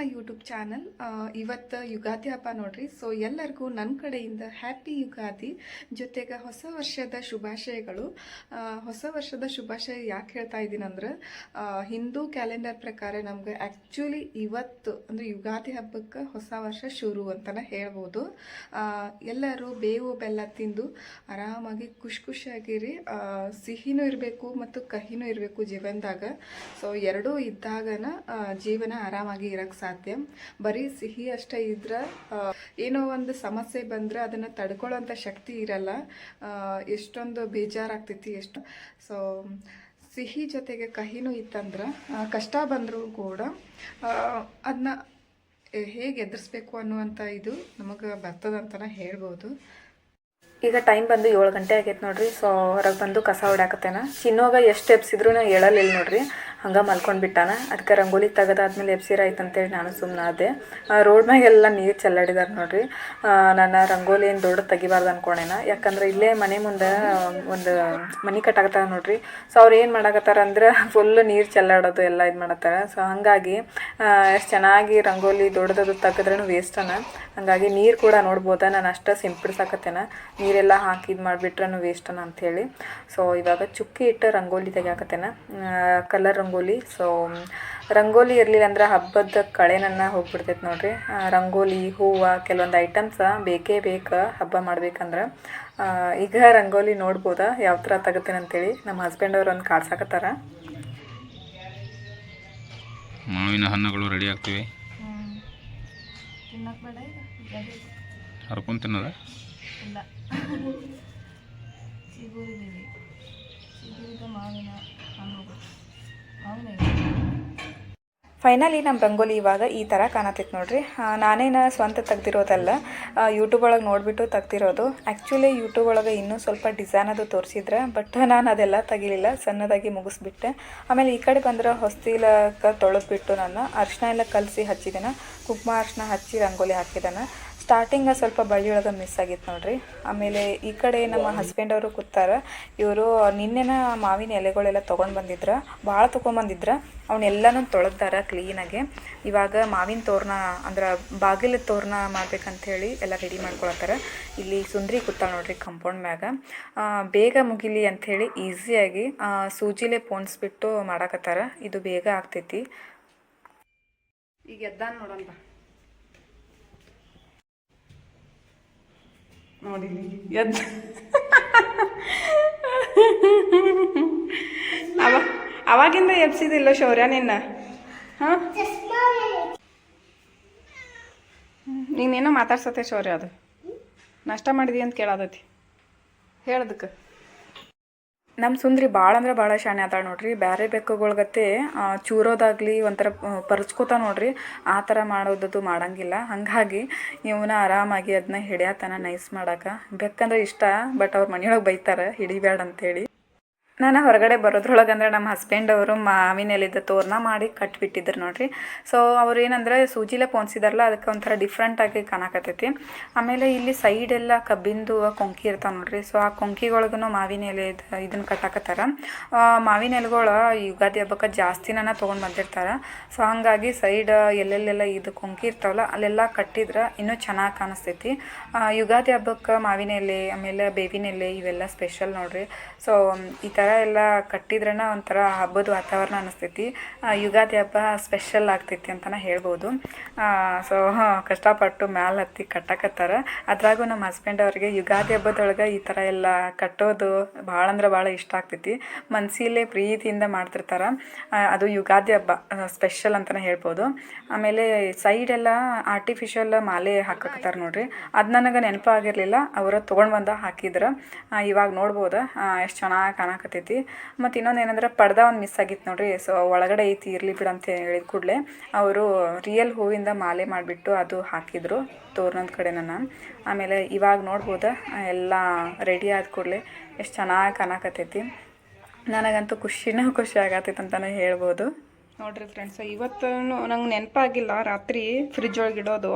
My YouTube channel ಇವತ್ತು ಯುಗಾದಿ ಹಬ್ಬ ನೋಡ್ರಿ. ಸೊ ಎಲ್ಲರಿಗೂ ನನ್ನ ಕಡೆಯಿಂದ ಹ್ಯಾಪಿ ಯುಗಾದಿ ಜೊತೆಗೆ ಹೊಸ ವರ್ಷದ ಶುಭಾಶಯಗಳು. ಹೊಸ ವರ್ಷದ ಶುಭಾಶಯ ಯಾಕೆ ಹೇಳ್ತಾ ಇದ್ದೀನಿ ಅಂದ್ರೆ ಹಿಂದೂ ಕ್ಯಾಲೆಂಡರ್ ಪ್ರಕಾರ ನಮ್ಗೆ ಆ್ಯಕ್ಚುಲಿ ಇವತ್ತು, ಅಂದರೆ ಯುಗಾದಿ ಹಬ್ಬಕ್ಕೆ ಹೊಸ ವರ್ಷ ಶುರು ಅಂತಲೇ ಹೇಳ್ಬೋದು. ಎಲ್ಲರೂ ಬೇವು ಬೆಲ್ಲ ತಿಂದು ಆರಾಮಾಗಿ ಖುಷಿ ಖುಷಿಯಾಗಿರಿ ಸಿಹಿನೂ ಇರಬೇಕು ಮತ್ತು ಕಹಿನೂ ಇರಬೇಕು ಜೀವನದಾಗ. ಸೊ ಎರಡೂ ಇದ್ದಾಗನ ಜೀವನ ಆರಾಮಾಗಿ ಇರಕ್ಕೆ ಬರೀ ಸಿಹಿ ಅಷ್ಟೇ ಇದ್ರೆ ಏನೋ ಒಂದು ಸಮಸ್ಯೆ ಬಂದರೆ ಅದನ್ನು ತಡ್ಕೊಳ್ಳೋಂಥ ಶಕ್ತಿ ಇರಲ್ಲ. ಎಷ್ಟೊಂದು ಬೇಜಾರಾಗ್ತೈತಿ, ಎಷ್ಟು. ಸೊ ಸಿಹಿ ಜೊತೆಗೆ ಕಹಿನೂ ಇತ್ತಂದ್ರೆ ಕಷ್ಟ ಬಂದರೂ ಕೂಡ ಅದನ್ನ ಹೇಗೆ ಎದುರಿಸ್ಬೇಕು ಅನ್ನುವಂಥ ಇದು ನಮಗೆ ಬರ್ತದಂತಲೇ ಹೇಳ್ಬೋದು. ಈಗ ಟೈಮ್ ಬಂದು ಏಳು ಗಂಟೆ ಆಗೈತೆ ನೋಡ್ರಿ ಸೊ ಹೊರಗೆ ಬಂದು ಕಸ ಹೊಡ್ಯಾಕತ್ತೇನ. ಚಿನ್ನೋಗ ಎಷ್ಟು ಎಬ್ಸಿದ್ರು ನಾ ಹೇಳಲಿಲ್ಲ ನೋಡ್ರಿ, ಹಂಗೆ ಮಲ್ಕೊಂಡು ಬಿಟ್ಟಾನ. ಅದಕ್ಕೆ ರಂಗೋಲಿ ತೆಗೆದಾದ್ಮೇಲೆ ಎಬ್ಸಿರಾಯ್ತು ಅಂತೇಳಿ ನಾನು ಸುಮ್ಮನೆ ಆದೆ. ರೋಡ್ ಮ್ಯಾಗೆಲ್ಲ ನೀರು ಚೆಲ್ಲಾಡಿದಾರೆ ನೋಡ್ರಿ. ನನ್ನ ರಂಗೋಲಿ ಏನು ದೊಡ್ಡ ತೆಗಿಬಾರ್ದು ಅನ್ಕೊಂಡೇನ. ಯಾಕಂದ್ರೆ ಇಲ್ಲೇ ಮನೆ ಮುಂದೆ ಒಂದು ಮನೆ ಕಟ್ಟಾಕತ್ತಾರ ನೋಡ್ರಿ. ಸೊ ಅವ್ರು ಏನು ಮಾಡಾಕತ್ತಾರ ಅಂದ್ರೆ ಫುಲ್ ನೀರು ಚೆಲ್ಲಾಡೋದು ಎಲ್ಲ ಇದು ಮಾಡತ್ತಾರ. ಸೊ ಹಾಗಾಗಿ ಎಷ್ಟು ಚೆನ್ನಾಗಿ ರಂಗೋಲಿ ದೊಡ್ಡದದು ತೆಗೆದ್ರೂ ವೇಸ್ಟನ ಹಾಗಾಗಿ ನೀರು ಕೂಡ ನೋಡ್ಬೋದ, ನಾನು ಅಷ್ಟೇ ಸಿಂಪಡಿಸಾಕತ್ತೇನ. ನೀರೆಲ್ಲ ಹಾಕಿ ಇದು ಮಾಡಿಬಿಟ್ರೂ ವೇಸ್ಟನ ಅಂಥೇಳಿ ಸೊ ಇವಾಗ ಚುಕ್ಕಿ ಇಟ್ಟು ರಂಗೋಲಿ ತೆಗಿಯಾಕತ್ತೇನ. ಕಲರ್ ರಂಗೋಲಿ. ಸೊ ರಂಗೋಲಿ ಇರಲಿಲ್ಲ ಅಂದ್ರೆ ಹಬ್ಬದ ಕಳೆನನ್ನು ಹೋಗ್ಬಿಡ್ತೈತೆ ನೋಡ್ರಿ. ರಂಗೋಲಿ ಹೂವು ಕೆಲವೊಂದು ಐಟಮ್ಸ ಬೇಕೇ ಬೇಕು ಹಬ್ಬ ಮಾಡ್ಬೇಕಂದ್ರೆ. ಈಗ ರಂಗೋಲಿ ನೋಡ್ಬೋದಾ? ಯಾವ ಥರ ತೆಗಿತೇನೆ ಅಂತೇಳಿ ನಮ್ಮ ಹಸ್ಬೆಂಡ್ ಅವ್ರು ಒಂದು ಕಾಡ್ಸಾಕತ್ತಾರ ಮಾವಿನ ಹಣ್ಣುಗಳು ರೆಡಿ ಆಗ್ತಿವೆ. ಹರ್ಕೊಂಡು ತಿನ್ನೋದ? ಇಲ್ಲ. ಮಾವಿನ ಮಾವಿನ ಫೈನಲಿ ನಮ್ಮ ರಂಗೋಲಿ ಇವಾಗ ಈ ಥರ ಕಾಣತೈತೆ ನೋಡ್ರಿ. ನಾನೇನು ಸ್ವಂತ ತೆಗ್ದಿರೋದಲ್ಲ ಯೂಟ್ಯೂಬ್ ಒಳಗೆ ನೋಡಿಬಿಟ್ಟು ತೆಗ್ದಿರೋದು. ಆ್ಯಕ್ಚುಲಿ ಯೂಟ್ಯೂಬ್ ಒಳಗೆ ಇನ್ನೂ ಸ್ವಲ್ಪ ಡಿಸೈನ್ ಅದು ತೋರಿಸಿದ್ರೆ ಬಟ್ ನಾನು ಅದೆಲ್ಲ ತೆಗಿಲಿಲ್ಲ, ಸಣ್ಣದಾಗಿ ಮುಗಿಸ್ಬಿಟ್ಟೆ. ಆಮೇಲೆ ಈ ಕಡೆ ಬಂದ್ರೆ ಹೊಸ್ತಿಲಕ್ಕೆ ತೊಳೆದ್ಬಿಟ್ಟು ನಾನು ಅರ್ಶಿನ ಎಲ್ಲ ಕಲಸಿ ಹಚ್ಚಿದ್ದೇನೆ ಕುಂಕುಮ ಅರ್ಶಿನ ಹಚ್ಚಿ ರಂಗೋಲಿ ಹಾಕಿದ್ದಾನೆ ಸ್ಟಾರ್ಟಿಂಗ್ ಸ್ವಲ್ಪ ಬಳ್ಳಿ ಒಳಗೆ ಮಿಸ್ ಆಗಿತ್ತು ನೋಡ್ರಿ. ಆಮೇಲೆ ಈ ಕಡೆ ನಮ್ಮ ಹಸ್ಬೆಂಡ್ ಅವರು ಕೂತಾರ. ಇವರು ನಿನ್ನೆನ ಮಾವಿನ ಎಲೆಗಳೆಲ್ಲ ತೊಗೊಂಡು ಬಂದಿದ್ರ ಭಾಳ ತೊಗೊಂಬಂದಿದ್ರ ಅವನ್ನೆಲ್ಲನೂ ತೊಳೆದಾರ ಕ್ಲೀನಾಗೆ ಇವಾಗ ಮಾವಿನ ತೋರಣ ಅಂದ್ರೆ ಬಾಗಿಲ ತೋರಣ ಮಾಡ್ಬೇಕಂಥೇಳಿ ಎಲ್ಲ ರೆಡಿ ಮಾಡ್ಕೊಳತ್ತಾರ. ಇಲ್ಲಿ ಸುಂದ್ರಿ ಕೂತಾಳ ನೋಡ್ರಿ ಕಂಪೌಂಡ್ ಮ್ಯಾಗ. ಬೇಗ ಮುಗಿಲಿ ಅಂಥೇಳಿ ಈಸಿಯಾಗಿ ಸೂಜಿಲೆ ಪೋಣಿಸ್ಬಿಟ್ಟು ಮಾಡಾಕತ್ತಾರ. ಇದು ಬೇಗ ಆಗ್ತೈತಿ. ಈಗ ಎದ್ದಾನ ನೋಡೋಣ ಬಾ ಎದ್ ಅವ ಅವಾಗಿಂದ ಎಬ್ಸಿದಿಲ್ಲ ಶೌರ್ಯ ನಿನ್ನ. ಹಾಂ? ನೀನೇನೋ ಮಾತಾಡ್ಸತ್ತೆ ಶೌರ್ಯ ಅದು. ನಷ್ಟ ಮಾಡಿದಿ ಅಂತ ಕೇಳಾದತಿ. ಹೇಳದಕ್ಕೆ. ನಮ್ಮ ಸುಂದ್ರಿ ಭಾಳ ಅಂದ್ರೆ ಭಾಳ ಶಾಣೆ ಅದಾಳ ನೋಡ್ರಿ. ಬೇರೆ ಬೆಕ್ಕುಗಳಿಗತ್ತೆ ಚೂರೋದಾಗಲಿ ಒಂಥರ ಪರ್ಚ್ಕೋತ ನೋಡ್ರಿ. ಆ ಥರ ಮಾಡೋದದು ಮಾಡಂಗಿಲ್ಲ. ಹಾಗಾಗಿ ಇವನ ಆರಾಮಾಗಿ ಅದನ್ನ ಹಿಡ್ಯಾತನ ನೈಸ್ ಮಾಡಕ್ಕೆ ಬೆಕ್ಕಂದ್ರೆ ಇಷ್ಟ, ಬಟ್ ಅವ್ರ ಮನೆಯೊಳಗೆ ಬೈತಾರೆ ಹಿಡಿಬೇಡ ಅಂತೇಳಿ. ನಾನು ಹೊರಗಡೆ ಬರೋದ್ರೊಳಗೆ ಅಂದ್ರೆ ನಮ್ಮ ಹಸ್ಬೆಂಡ್ ಅವರು ಮಾವಿನ ಎಲೆದ ತೋರಣ ಮಾಡಿ ಕಟ್ಬಿಟ್ಟಿದ್ರು ನೋಡಿರಿ. ಸೊ ಅವ್ರು ಏನಂದ್ರೆ ಸೂಜಿಲೆ ಪೋಣಿಸಿದಾರಲ್ಲ ಅದಕ್ಕೆ ಒಂಥರ ಡಿಫ್ರೆಂಟಾಗಿ ಕಾಣಕತ್ತೈತಿ. ಆಮೇಲೆ ಇಲ್ಲಿ ಸೈಡ್ ಎಲ್ಲ ಕಬ್ಬಿಂದು ಕೊಂಕಿ ಇರ್ತಾವೆ ನೋಡ್ರಿ. ಸೊ ಆ ಕೊಂಕಿಗೊಳಗೂ ಮಾವಿನ ಎಲೆ ಇದನ್ನು ಕಟ್ಟಾಕತ್ತಾರ. ಮಾವಿನ ಎಲೆಗಳು ಯುಗಾದಿ ಹಬ್ಬಕ್ಕೆ ಜಾಸ್ತಿನ ತೊಗೊಂಡು ಬಂದಿರ್ತಾರೆ. ಸೊ ಹಾಗಾಗಿ ಸೈಡ್ ಎಲ್ಲೆಲ್ಲೆಲ್ಲ ಇದು ಕೊಂಕಿ ಇರ್ತಾವಲ್ಲ, ಅಲ್ಲೆಲ್ಲ ಕಟ್ಟಿದ್ರೆ ಇನ್ನೂ ಚೆನ್ನಾಗಿ ಕಾಣಿಸ್ತೈತಿ. ಯುಗಾದಿ ಹಬ್ಬಕ್ಕೆ ಮಾವಿನ ಎಲೆ ಆಮೇಲೆ ಬೇವಿನ ಎಲೆ ಇವೆಲ್ಲ ಸ್ಪೆಷಲ್ ನೋಡ್ರಿ. ಸೊ ಈ ಥರ ಎಲ್ಲ ಕಟ್ಟಿದ್ರನ ಒಂಥರ ಹಬ್ಬದ ವಾತಾವರಣ ಅನಿಸ್ತೈತಿ. ಯುಗಾದಿ ಹಬ್ಬ ಸ್ಪೆಷಲ್ ಆಗ್ತೈತಿ ಅಂತಲೇ ಹೇಳ್ಬೋದು. ಸೊ ಕಷ್ಟಪಟ್ಟು ಮ್ಯಾಲ ಹತ್ತಿ ಕಟ್ಟಕತ್ತಾರ. ಅದ್ರಾಗೂ ನಮ್ಮ ಹಸ್ಬೆಂಡ್ ಅವ್ರಿಗೆ ಯುಗಾದಿ ಹಬ್ಬದೊಳಗೆ ಈ ಥರ ಎಲ್ಲ ಕಟ್ಟೋದು ಭಾಳ ಅಂದ್ರೆ ಭಾಳ ಇಷ್ಟ ಆಗ್ತೈತಿ. ಮನಸ್ಸಿಲ್ಲೇ ಪ್ರೀತಿಯಿಂದ ಮಾಡ್ತಿರ್ತಾರೆ. ಅದು ಯುಗಾದಿ ಹಬ್ಬ ಸ್ಪೆಷಲ್ ಅಂತಲೇ ಹೇಳ್ಬೋದು. ಆಮೇಲೆ ಸೈಡೆಲ್ಲ ಆರ್ಟಿಫಿಷಿಯಲ್ ಮಾಲೆ ಹಾಕಕತ್ತಾರ ನೋಡ್ರಿ. ಅದು ನನಗೆ ನೆನಪಾಗಿರಲಿಲ್ಲ, ಅವರು ತೊಗೊಂಡು ಬಂದ ಹಾಕಿದ್ರು. ಇವಾಗ ನೋಡ್ಬೋದು ಎಷ್ಟು ಚೆನ್ನಾಗಿ ಕಾಣಕತ್ತೈತಿ. ಮತ್ತು ಇನ್ನೊಂದು ಏನಂದ್ರೆ ಪಡ್ದ ಒಂದು ಮಿಸ್ ಆಗಿತ್ತು ನೋಡ್ರಿ. ಸೊ ಒಳಗಡೆ ಐತಿ, ಇರಲಿ ಬಿಡು ಅಂತ ಹೇಳಿದ ಕೂಡಲೇ ಅವರು ರಿಯಲ್ ಹೂವಿಂದ ಮಾಲೆ ಮಾಡಿಬಿಟ್ಟು ಅದು ಹಾಕಿದ್ರು ತೋರಣದ ಕಡೆ ನನ್ನ. ಆಮೇಲೆ ಇವಾಗ ನೋಡ್ಬೋದು, ಎಲ್ಲ ರೆಡಿ ಆದ ಕೂಡಲೇ ಎಷ್ಟು ಚೆನ್ನಾಗಿ ಕಾಣಕತ್ತೈತಿ ನನಗಂತೂ ಖುಷಿನೂ ಖುಷಿ ಆಗತ್ತೈತೆ ಅಂತಲೇ ಹೇಳ್ಬೋದು. ನೋಡ್ರಿ ಫ್ರೆಂಡ್ಸ್ ಇವತ್ತು ನಂಗೆ ನೆನಪಾಗಿಲ್ಲ, ರಾತ್ರಿ ಫ್ರಿಜ್ ಇಡೋದು.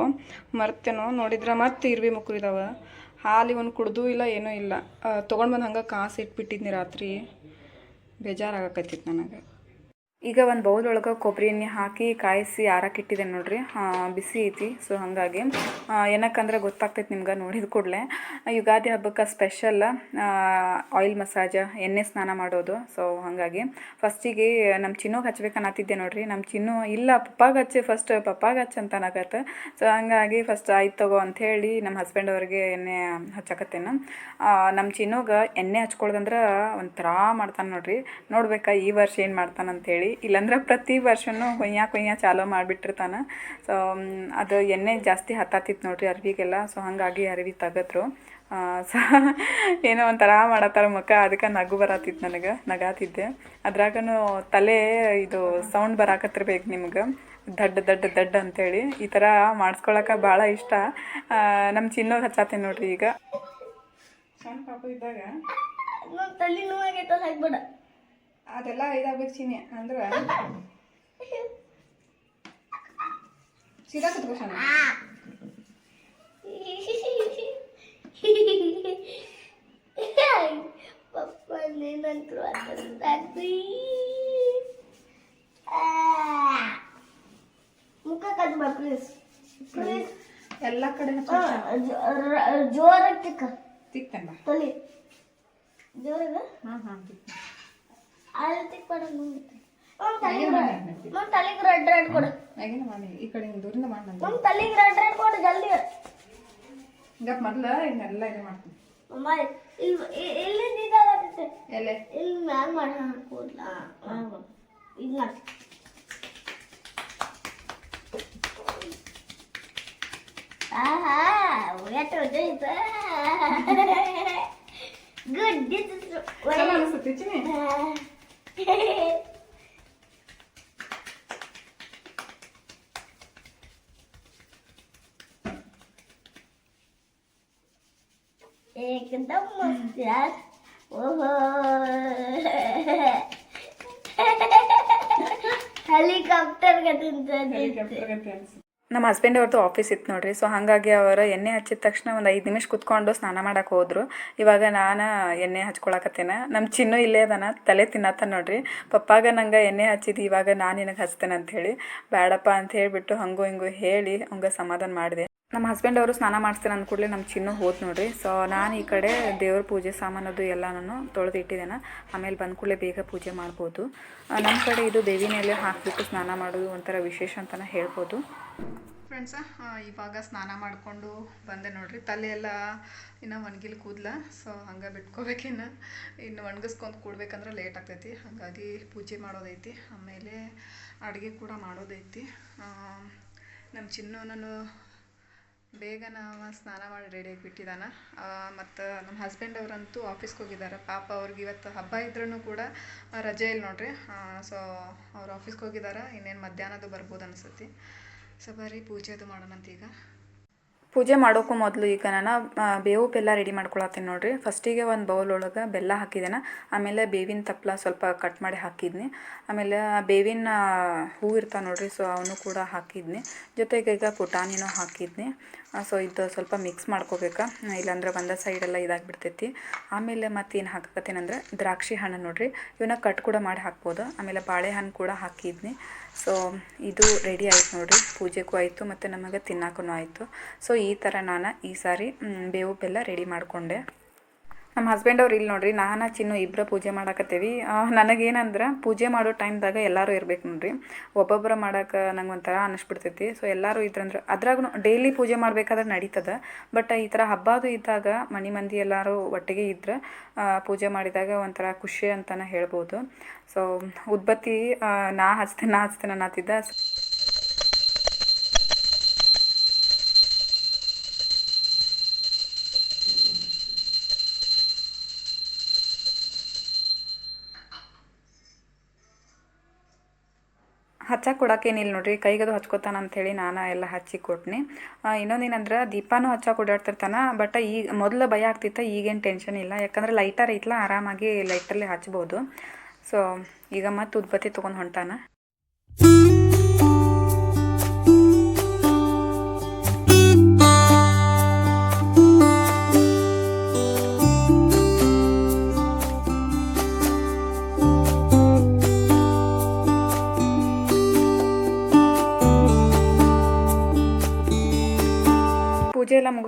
ಮರ್ತೇನೋ ನೋಡಿದ್ರೆ ಮತ್ತೆ ಇರ್ವಿ ಮುಕ್ರು ಇದಾವೆ ಹಾಲು ಇವನು ಕುಡ್ದು ಇಲ್ಲ ಏನೂ ಇಲ್ಲ. ತೊಗೊಂಡು ಬಂದು ಹಂಗೆ ಕಾಸು ಇಟ್ಬಿಟ್ಟಿದ್ನಿ ರಾತ್ರಿ. ಬೇಜಾರಾಗಕತ್ತಿತ್ತು ನನಗೆ. ಈಗ ಒಂದು ಬೌಲ್ ಒಳಗೆ ಕೊಬ್ಬರಿ ಎಣ್ಣೆ ಹಾಕಿ ಕಾಯಿಸಿ ಆರಕ್ಕಿಟ್ಟಿದೆ ನೋಡ್ರಿ. ಬಿಸಿ ಐತಿ ಸೊ ಹಾಗಾಗಿ ಏನಕ್ಕಂದ್ರೆ ಗೊತ್ತಾಗ್ತೈತೆ ನಿಮ್ಗೆ ನೋಡಿದ ಕೂಡಲೇ. ಯುಗಾದಿ ಹಬ್ಬಕ್ಕೆ ಸ್ಪೆಷಲ್ ಆಯಿಲ್ ಮಸಾಜ್ ಎಣ್ಣೆ ಸ್ನಾನ ಮಾಡೋದು ಸೊ ಹಾಗಾಗಿ. ಫಸ್ಟಿಗೆ ನಮ್ಮ ಚಿನ್ನೋಗೆ ಹಚ್ಬೇಕನ್ನತ್ತಿದ್ದೆ ನೋಡ್ರಿ. ನಮ್ಮ ಚಿನ್ನು ಇಲ್ಲ, ಪಪ್ಪಾಗ ಹಚ್ಚಿ ಫಸ್ಟ್ ಪಪ್ಪಾಗ ಹಚ್ಚಿ ಅಂತ ಅನ್ನಕತ್ತೆ ಸೊ ಹಾಗಾಗಿ ಫಸ್ಟ್ ಆಯ್ತು ತಗೋ ಅಂಥೇಳಿ ನಮ್ಮ ಹಸ್ಬೆಂಡ್ ಅವ್ರಿಗೆ ಎಣ್ಣೆ ಹಚ್ಚಕತ್ತೇನೆ. ನಮ್ಮ ಚಿನ್ನೋಗೆ ಎಣ್ಣೆ ಹಚ್ಕೊಳ್ದಂದ್ರೆ ಒಂಥರ ಮಾಡ್ತಾನೆ ನೋಡ್ರಿ. ನೋಡ್ಬೇಕಾ ಈ ವರ್ಷ ಏನು ಮಾಡ್ತಾನೆ ಇಲ್ಲಾಂದ್ರೆ ಪ್ರತಿ ವರ್ಷನೂ ಕೊಯ್ಯ ಕೊಯ್ಯ ಚಾಲೋ ಮಾಡಿಬಿಟ್ಟಿರ್ತಾನೆ. ಸೊ ಅದು ಎಣ್ಣೆ ಜಾಸ್ತಿ ಹತ್ತಾತಿತ್ತು ನೋಡ್ರಿ ಅರ್ವಿಗೆಲ್ಲ. ಸೊ ಹಾಗಾಗಿ ಅರ್ವಿ ತೆಗೆದ್ರು. ಸೊ ಏನೋ ಒಂಥರ ಮಾಡತ್ತಾರ ಮುಖ. ಅದಕ್ಕೆ ನಗು ಬರತ್ತಿತ್ತು ನನಗೆ. ನಗಾತಿದ್ದೆ. ಅದ್ರಾಗನು ತಲೆ ಇದು ಸೌಂಡ್ ಬರಾಕತ್ತಿರ್ಬೇಕು ನಿಮ್ಗೆ. ದಡ್ಡ ದಡ್ಡ ದಡ್ಡ ಅಂತೇಳಿ. ಈ ಥರ ಮಾಡಿಸ್ಕೊಳಕ್ಕೆ ಭಾಳ ಇಷ್ಟ. ನಮ್ಮ ಚಿನ್ನೋರು ಹಚ್ಚಾತೀನಿ ನೋಡ್ರಿ ಈಗ. ಸಣ್ಣ ಪಾಪು ಇದ್ದಾಗ. ತಲೆ ನೋವಾಗೈತಲ್ಲ, ಹಾಕ್ಬೇಡ. ಅದೆಲ್ಲ ಇದಾಗಬೇಕು ಚಿನ್ನಿ ಅಂದ್ರೆ ಸೀದಾ ಕುತ್ಕೋ ಶಾನೆ. ಪಪ್ಪ ನೀನಂತೂ ಅದೊಂದಾಗ್ತಿ ಮುಖ ಕಟ್ ಬಾ ಪ್ಲೀಸ್ ಪ್ಲೀಸ್ ಎಲ್ಲ ಕಡೆ ಜೋರಾಗಿ ತಿಕ್ಕ. ತಿಕ್ತೇನೆ ಬಾ. ತಲೆ. ಜೋರಾಗ? ಹಾಂ ಹಾಂ ಅಲ್ಲಿ ಮುಂದೆ ಅವ್ನ ತಲೆಗೆ ತಲೆಗೆ ರೆಡ್ ರೆಡ್ ಕೊಡು. ಹೇಗೇನ ಮಾಡಿ ಈ ಕಡೆ ದೂರಿಂದ ಮಾಡಿ ನಂದು ಅವ್ನ ತಲೆಗೆ ರೆಡ್ ರೆಡ್ ಕೊಡು ಜಲ್ದಿ ಈಗ ಮೊದ್ಲು ಇದು ಮಾಡ್ತೀನಿ. ಇಲ್ಲಿ ಇಲ್ಲಿಂದ ಇದಾಗತ್ತೆ ಎಲ್ಲೆ? ಇಲ್ಲಿ ಮ್ಯಾಗ ಮಾಡಿ ಇದು ಮಾಡಿ ಆಹಾ ಎಷ್ಟು ಒಳ್ಳೆಯ್ತು. ಗುಡ್ ದಿಸ್ ಇಸ್ ಚಲೋ ಅನಿಸುತ್ತೆ ಚಿನ್ನಿ. Ik dat mag dat. Helikopter gaat in de helikopter. ನಮ್ಮ ಹಸ್ಬೆಂಡ್ ಅವ್ರದ್ದು ಆಫೀಸ್ ಇತ್ತು ನೋಡ್ರಿ. ಸೊ ಹಾಗಾಗಿ ಅವರು ಎಣ್ಣೆ ಹಚ್ಚಿದ ತಕ್ಷಣ ಒಂದು ಐದು ನಿಮಿಷ ಕುತ್ಕೊಂಡು ಸ್ನಾನ ಮಾಡಕ್ಕೆ ಹೋದ್ರು. ಇವಾಗ ನಾನು ಎಣ್ಣೆ ಹಚ್ಕೊಳಕತ್ತೇನೆ. ನಮ್ಮ ಚಿನ್ನು ಇಲ್ಲೇ ಅದಾನ, ತಲೆ ತಿನ್ನತ್ತ ನೋಡ್ರಿ. ಪಪ್ಪಾಗ ನಂಗೆ ಎಣ್ಣೆ ಹಚ್ಚಿದ್ದು ಇವಾಗ ನಾನು ನಿನಗೆ ಹಚ್ತೇನೆ ಅಂಥೇಳಿ ಬೇಡಪ್ಪ ಅಂತ ಹೇಳಿಬಿಟ್ಟು ಹಂಗೂ ಹಿಂಗೂ ಹೇಳಿ, ಹಂಗೆ ಸಮಾಧಾನ ಮಾಡಿದೆ. ನಮ್ಮ ಹಸ್ಬೆಂಡ್ ಅವರು ಸ್ನಾನ ಮಾಡಿಸ್ತೇನೆ ಅಂದ ಕೂಡಲೇ ನಮ್ಮ ಚಿನ್ನು ಹೋದ್ ನೋಡ್ರಿ. ಸೊ ನಾನು ಈ ಕಡೆ ದೇವ್ರ ಪೂಜೆ ಸಾಮಾನದು ಎಲ್ಲ ನಾನು ತೊಳೆದು ಇಟ್ಟಿದ್ದೇನೆ ಆಮೇಲೆ ಬಂದ ಕೂಡಲೇ ಬೇಗ ಪೂಜೆ ಮಾಡ್ಬೋದು. ನಮ್ಮ ಕಡೆ ಇದು ಬೇವಿನೆಲೆ ಹಾಕಿಬಿಟ್ಟು ಸ್ನಾನ ಮಾಡೋದು ಒಂಥರ ವಿಶೇಷ ಅಂತಲೇ ಹೇಳ್ಬೋದು. ಫ್ರೆಂಡ್ಸ ಇವಾಗ ಸ್ನಾನ ಮಾಡಿಕೊಂಡು ಬಂದೆ ನೋಡ್ರಿ. ತಲೆ ಎಲ್ಲ ಇನ್ನು ಒಣಗಿಲ್ ಕೂದಲ. ಸೊ ಹಂಗೆ ಬಿಟ್ಕೋಬೇಕಿನ್ನು ಇನ್ನು. ಒಣಗಿಸ್ಕೊಂಡು ಕೂಡ್ಬೇಕಂದ್ರೆ ಲೇಟ್ ಆಗ್ತೈತಿ. ಹಾಗಾಗಿ ಪೂಜೆ ಮಾಡೋದೈತಿ. ಆಮೇಲೆ ಅಡುಗೆ ಕೂಡ ಮಾಡೋದೈತಿ. ನಮ್ಮ ಚಿನ್ನ ನಾನು ಬೇಗ ನಾವು ಸ್ನಾನ ಮಾಡಿ ರೆಡಿಯಾಗಿ ಬಿಟ್ಟಿದ್ದಾನೆ ಮತ್ತು ನಮ್ಮ ಹಸ್ಬೆಂಡ್ ಅವರಂತೂ ಆಫೀಸ್ಗೆ ಹೋಗಿದ್ದಾರೆ. ಪಾಪ ಅವ್ರಿಗೆ ಇವತ್ತು ಹಬ್ಬ ಇದ್ರೂ ಕೂಡ ರಜೆ ಇಲ್ಲ ನೋಡ್ರಿ. ಸೊ ಅವ್ರು ಆಫೀಸ್ಗೆ ಹೋಗಿದ್ದಾರೆ ಇನ್ನೇನು ಮಧ್ಯಾಹ್ನದು ಬರ್ಬೋದು ಅನಿಸುತ್ತೆ. ಸೊ ಬರ್ರಿ ಪೂಜೆದು ಮಾಡೋಣಂತ ಈಗ. ಪೂಜೆ ಮಾಡೋಕ್ಕೂ ಮೊದಲು ಈಗ ನಾನು ಬೇವು ಬೆಲ್ಲ ರೆಡಿ ಮಾಡ್ಕೊಳತ್ತೀನಿ ನೋಡ್ರಿ. ಫಸ್ಟಿಗೆ ಒಂದು ಬೌಲ್ ಒಳಗೆ ಬೆಲ್ಲ ಹಾಕಿದ್ದೇನೆ ಆಮೇಲೆ ಬೇವಿನ ತಪ್ಪಲ ಸ್ವಲ್ಪ ಕಟ್ ಮಾಡಿ ಹಾಕಿದ್ನಿ. ಆಮೇಲೆ ಬೇವಿನ ಹೂ ಇರ್ತಾವೆ ನೋಡ್ರಿ ಸೊ ಅವನು ಕೂಡ ಹಾಕಿದ್ನಿ. ಜೊತೆಗೆ ಈಗ ಪುಟಾಣಿನೂ ಹಾಕಿದ್ನಿ. ಸೊ ಇದು ಸ್ವಲ್ಪ ಮಿಕ್ಸ್ ಮಾಡ್ಕೋಬೇಕಾ? ಇಲ್ಲಾಂದ್ರೆ ಒಂದೇ ಸೈಡೆಲ್ಲ ಇದಾಗಿಬಿಡ್ತೈತಿ. ಆಮೇಲೆ ಮತ್ತೇನು ಹಾಕಕತ್ತೀನಂದ್ರೆ ದ್ರಾಕ್ಷಿ ಹಣ್ಣು ನೋಡಿರಿ. ಇವನ್ನ ಕಟ್ ಕೂಡ ಮಾಡಿ ಹಾಕ್ಬೋದು. ಆಮೇಲೆ ಬಾಳೆಹಣ್ಣು ಕೂಡ ಹಾಕಿದ್ನಿ. ಸೊ ಇದು ರೆಡಿ ಆಯ್ತು ನೋಡಿರಿ. ಪೂಜೆಗೂ ಆಯಿತು ಮತ್ತು ನಮಗೆ ತಿನ್ನಕ್ಕೂ ಆಯಿತು. ಸೊ ಈ ಥರ ನಾನು ಈ ಸಾರಿ ಬೇವು ಬೆಲ್ಲ ರೆಡಿ ಮಾಡಿಕೊಂಡೆ. ನಮ್ಮ ಹಸ್ಬೆಂಡ್ ಅವ್ರು ಇಲ್ಲಿ ನೋಡ್ರಿ, ನಾನು, ಚಿನ್ನು ಇಬ್ಬರ ಪೂಜೆ ಮಾಡಾಕತ್ತೀವಿ. ನನಗೇನಂದ್ರೆ ಪೂಜೆ ಮಾಡೋ ಟೈಮ್ದಾಗ ಎಲ್ಲರೂ ಇರ್ಬೇಕು ನೋಡ್ರಿ. ಒಬ್ಬೊಬ್ಬರ ಮಾಡಕ್ಕೆ ನಂಗೆ ಒಂಥರ ಅನ್ನಿಸ್ಬಿಡ್ತೈತಿ ಸೊ ಎಲ್ಲರೂ ಇದ್ರಂದ್ರೆ ಅದ್ರಾಗೂ ಡೈಲಿ ಪೂಜೆ ಮಾಡಬೇಕಾದ್ರೆ ನಡೀತದೆ. ಬಟ್ ಈ ಥರ ಹಬ್ಬದು ಇದ್ದಾಗ ಮನೆ ಮಂದಿ ಎಲ್ಲರೂ ಒಟ್ಟಿಗೆ ಇದ್ರೆ ಪೂಜೆ ಮಾಡಿದಾಗ ಒಂಥರ ಖುಷಿ ಅಂತಲೇ ಹೇಳ್ಬೋದು. ಸೊ ಉದ್ಬತ್ತಿ ನಾ ಹಚ್ತೇನೆ ನಾ ಹಚ್ತೇನೆ ಅನ್ನತ್ತಿದ್ದ. ಹಚ್ಚಕ್ಕೆ ಕೊಡೋಕೇನಿಲ್ಲ ನೋಡ್ರಿ. ಕೈಗದು ಹಚ್ಕೋತಾನ ಅಂಥೇಳಿ ನಾನು ಎಲ್ಲ ಹಚ್ಚಿ ಕೊಟ್ನಿ. ಇನ್ನೊಂದೇನಂದ್ರೆ ದೀಪಾನು ಹಚ್ಚಕ್ಕೆ ಓಡಾಡ್ತಿರ್ತಾನೆ ಬಟ್ ಈಗ ಮೊದಲು ಭಯ ಆಗ್ತಿತ್ತು, ಈಗೇನು ಟೆನ್ಷನ್ ಇಲ್ಲ. ಯಾಕಂದ್ರೆ ಲೈಟರ್ ಐತ್ಲ, ಆರಾಮಾಗಿ ಲೈಟಲ್ಲೇ ಹಚ್ಬೋದು. ಸೊ ಈಗ ಮತ್ತೆ ಉದ್ಬತ್ತಿ ತೊಗೊಂಡು ಹೊಂಟಾನ.